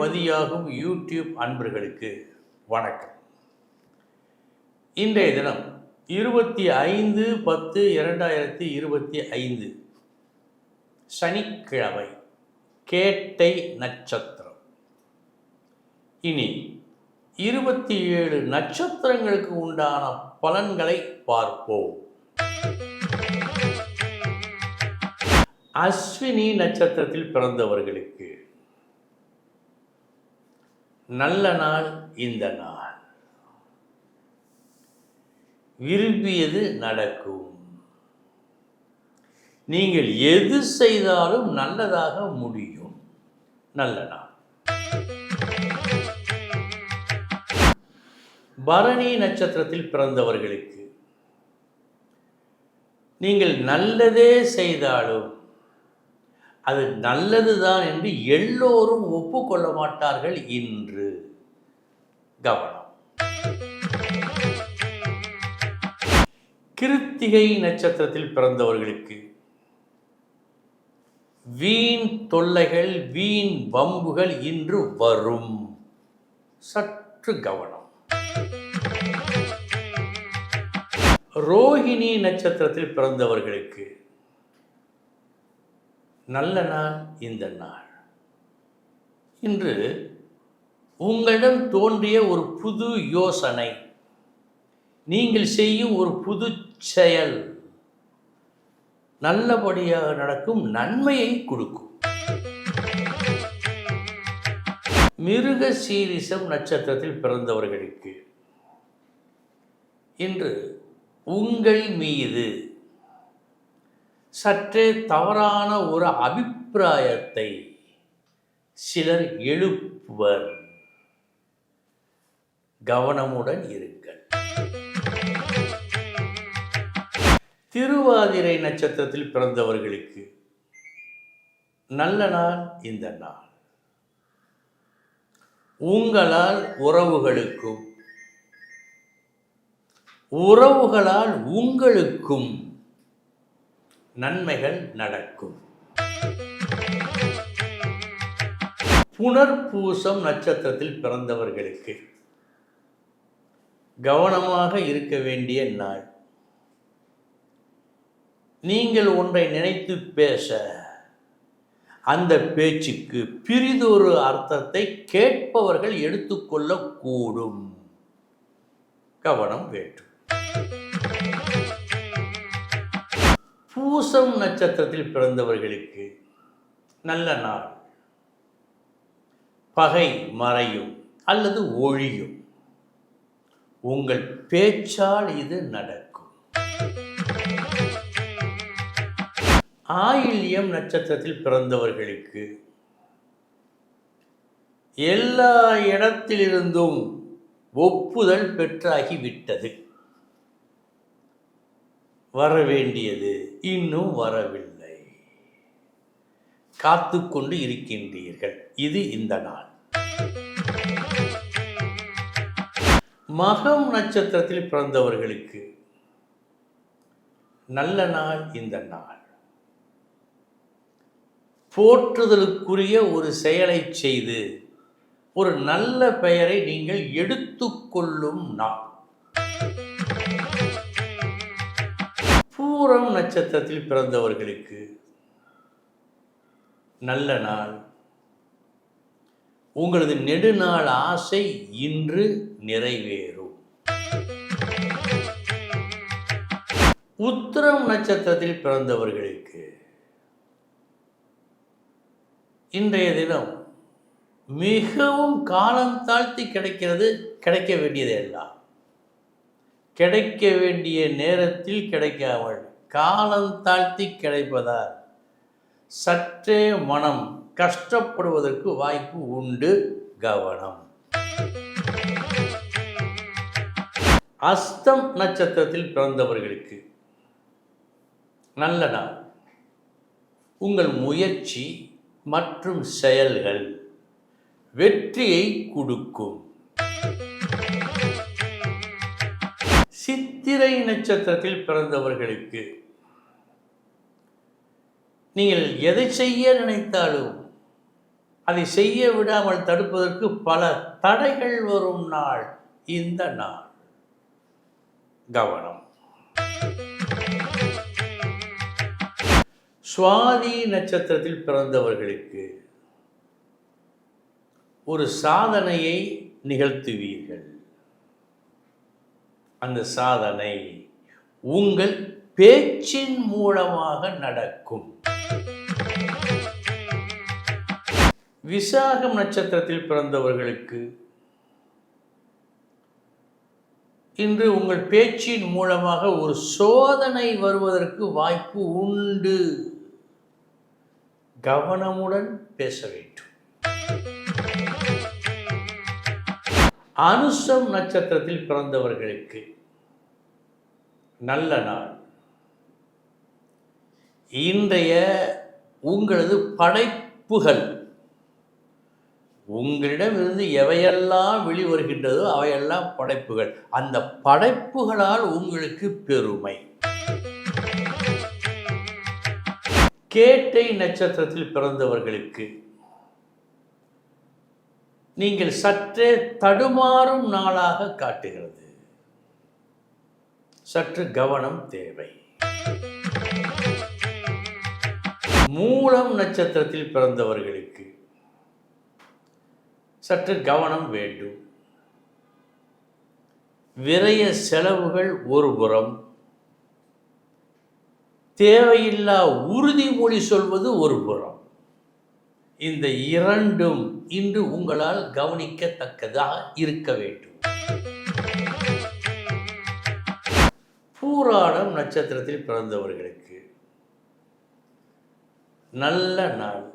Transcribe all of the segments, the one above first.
மதியாகும் YouTube அன்பர்களுக்கு வணக்கம். இன்றைய தினம் இருபத்தி ஐந்து பத்து இரண்டாயிரத்தி இருபத்தி ஐந்து சனிக்கிழமை கேட்டை நட்சத்திரம். இனி இருபத்தி ஏழு நட்சத்திரங்களுக்கு உண்டான பலன்களை பார்ப்போம். அஸ்வினி நட்சத்திரத்தில் பிறந்தவர்களுக்கு நல்ல நாள் இந்த நாள். விரும்பியது நடக்கும். நீங்கள் எது செய்தாலும் நல்லதாக முடியும். நல்ல நாள். பரணி நட்சத்திரத்தில் பிறந்தவர்களுக்கு நீங்கள் நல்லதே செய்தாலும் அது நல்லதுதான் என்று எல்லோரும் ஒப்புக்கொள்ள மாட்டார்கள் இன்று. கவனம். கிருத்திகை நட்சத்திரத்தில் பிறந்தவர்களுக்கு வீண் தொல்லைகள் வீண் வம்புகள் இன்று வரும். சற்று கவனம். ரோஹிணி நட்சத்திரத்தில் பிறந்தவர்களுக்கு நல்ல நாள் இந்த நாள். இன்று உங்களிடம் தோன்றிய ஒரு புது யோசனை. நீங்கள் செய்யும் ஒரு புது செயல். நல்லபடியாக நடக்கும் நன்மையை கொடுக்கும். மிருக சீரிசம் நட்சத்திரத்தில் பிறந்தவர்களுக்கு. இன்று உங்கள் மீது சற்றே தவறான ஒரு அபிப்பிராயத்தை சிலர் எழுப்புவர். கவனமுடன் இருங்கள். திருவாதிரை நட்சத்திரத்தில் பிறந்தவர்களுக்கு நல்ல நாள் இந்த நாள். உங்களால் உறவுகளுக்கும் உறவுகளால் உங்களுக்கும் நன்மைகள் நடக்கும். புனர்பூசம் நட்சத்திரத்தில் பிறந்தவர்களுக்கு கவனமாக இருக்க வேண்டிய நாள். நீங்கள் ஒன்றை நினைத்து பேச அந்த பேச்சுக்கு பிரிதொரு அர்த்தத்தை கேட்பவர்கள் எடுத்துக்கொள்ளக்கூடும். கவனம் வேண்டும். பூசம் நட்சத்திரத்தில் பிறந்தவர்களுக்கு நல்ல நாள். பகை மறையும் அல்லது ஒழியும். உங்கள் பேச்சால் இது நடக்கும். ஆயில்யம் நட்சத்திரத்தில் பிறந்தவர்களுக்கு எல்லா இடத்திலிருந்தும் ஒப்புதல் பெற்றாகிவிட்டது. வர வேண்டியது இன்னும் வரவில்லை. காத்து கொண்டு இருக்கின்றீர்கள். இது இந்த நாள். மகம் நட்சத்திரத்தில் பிறந்தவர்களுக்கு நல்ல நாள் இந்த நாள். போற்றுதலுக்குரிய ஒரு செயலை செய்து ஒரு நல்ல பெயரை நீங்கள் எடுத்துக்கொள்ளும் நாள். பூரம் நட்சத்திரத்தில் பிறந்தவர்களுக்கு நல்ல நாள். உங்களது நெடுநாள் ஆசை இன்று நிறைவேறும். உத்திரம் நட்சத்திரத்தில் பிறந்தவர்களுக்கு இன்றைய தினம் மிகவும் காலம் தாழ்த்தி கிடைக்கிறது கிடைக்க வேண்டியது எல்லாம் கிடைக்க வேண்டிய நேரத்தில் கிடைக்காமல் காலம் தாழ்த்தி கிடைப்பதால் சற்றே மனம் கஷ்டப்படுவதற்கு வாய்ப்பு உண்டு. கவனம். அஸ்தம் நட்சத்திரத்தில் பிறந்தவர்களுக்கு நல்ல நாள். உங்கள் முயற்சி மற்றும் செயல்கள் வெற்றியை கொடுக்கும். சித்திரை நட்சத்திரத்தில் பிறந்தவர்களுக்கு. நீங்கள் எதை செய்ய நினைத்தாலும் அதை செய்ய விடாமல் தடுப்பதற்கு பல தடைகள் வரும் நாள் இந்த நாள். கவனம். சுவாதி நட்சத்திரத்தில் பிறந்தவர்களுக்கு ஒரு சாதனையை நிகழ்த்துவீர்கள். அந்த சாதனை உங்கள் பேச்சின் மூலமாக நடக்கும். விசாகம் நட்சத்திரத்தில் பிறந்தவர்களுக்கு இன்று உங்கள் பேச்சின் மூலமாக ஒரு சோதனை வருவதற்கு வாய்ப்பு உண்டு. கவனமுடன் பேச வேண்டும். அனுஷம் நட்சத்திரத்தில் பிறந்தவர்களுக்கு நல்ல நாள். இன்றைய உங்களது படைப்புகள். உங்களிடமிருந்து எவையெல்லாம் வெளிவருகின்றதோ அவையெல்லாம் படைப்புகள். அந்த படைப்புகளால் உங்களுக்கு பெருமை. கேட்டை நட்சத்திரத்தில் பிறந்தவர்களுக்கு நீங்கள் சற்றே தடுமாறும் நாளாக காட்டுகிறது. சற்று கவனம் தேவை. மூலம் நட்சத்திரத்தில் பிறந்தவர்களுக்கு சற்று கவனம் வேண்டும். விரைய செலவுகள் ஒரு புறம். தேவையில்லா உறுதிமொழி சொல்வது ஒரு புறம். இந்த இரண்டும் இன்று உங்களால் கவனிக்கத்தக்கதாக இருக்க வேண்டும். பூராடம் நட்சத்திரத்தில் பிறந்தவர்களுக்கு நல்ல நாள்.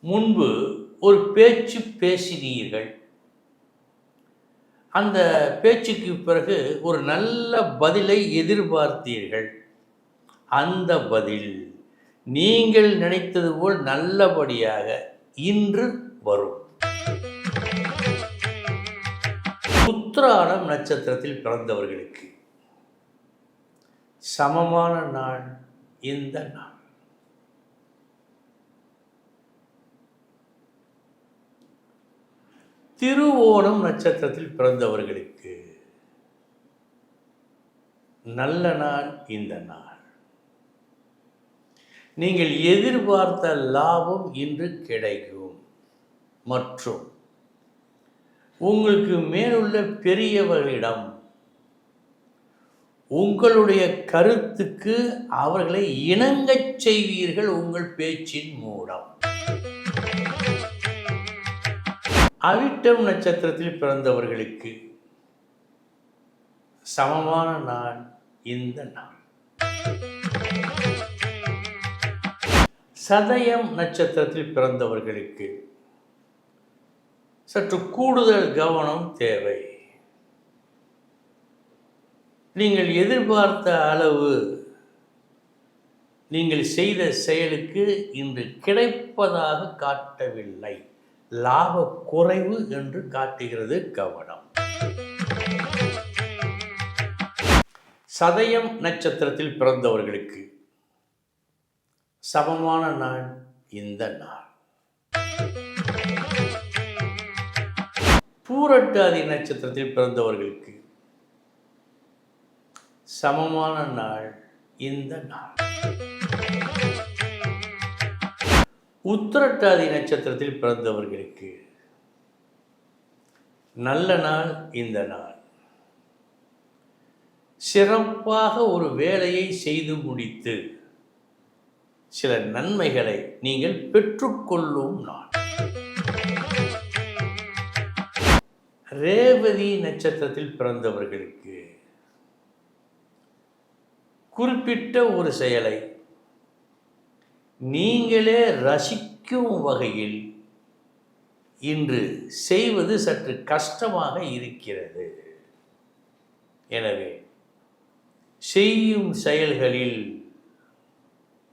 முன்பு ஒரு பேச்சு பேசினீர்கள். அந்த பேச்சுக்கு பிறகு ஒரு நல்ல பதிலை எதிர்பார்த்தீர்கள். அந்த பதில் நீங்கள் நினைத்தது போல் நல்லபடியாக இன்று வரும். உத்திராடம் நட்சத்திரத்தில் பிறந்தவர்களுக்கு சமமான நாள் இந்த நாள்? திருவோணம் நட்சத்திரத்தில் பிறந்தவர்களுக்கு நல்ல நாள் இந்த நாள். நீங்கள் எதிர்பார்த்த லாபம் இன்று கிடைக்கும். மற்றும் உங்களுக்கு மேலுள்ள பெரியவர்களிடம் உங்களுடைய கருத்துக்கு அவர்களை இணங்கச் செய்வீர்கள் உங்கள் பேச்சின் மூலம். அவிட்டம் நட்சத்திரத்தில் பிறந்தவர்களுக்கு சமமான நாள் இந்த நாள். சதயம் நட்சத்திரத்தில் பிறந்தவர்களுக்கு சற்று கூடுதல் கவனம் தேவை. நீங்கள் எதிர்பார்த்த அளவு நீங்கள் செய்த செயலுக்கு இன்று கிடைப்பதாக காட்டவில்லை. லாப குறைவு என்று காட்டுகிறது கவனம். சதயம் நட்சத்திரத்தில் பிறந்தவர்களுக்கு சமமான நாள் இந்த நாள். பூரட்டாதி நட்சத்திரத்தில் பிறந்தவர்களுக்கு சமமான நாள் இந்த நாள். உத்திரட்டாதி நட்சத்திரத்தில் பிறந்தவர்களுக்கு நல்ல நாள் இந்த நாள். சிறப்பாக ஒரு வேலையை செய்து முடித்து சில நன்மைகளை நீங்கள் பெற்றுக்கொள்ளும் நாள். ரேவதி நட்சத்திரத்தில் பிறந்தவர்களுக்கு குறிப்பிட்ட ஒரு செயலை நீங்களே ரசிக்கும் வகையில் இன்று செய்வது சற்று கஷ்டமாக இருக்கிறது. எனவே செய்யும் செயல்களில்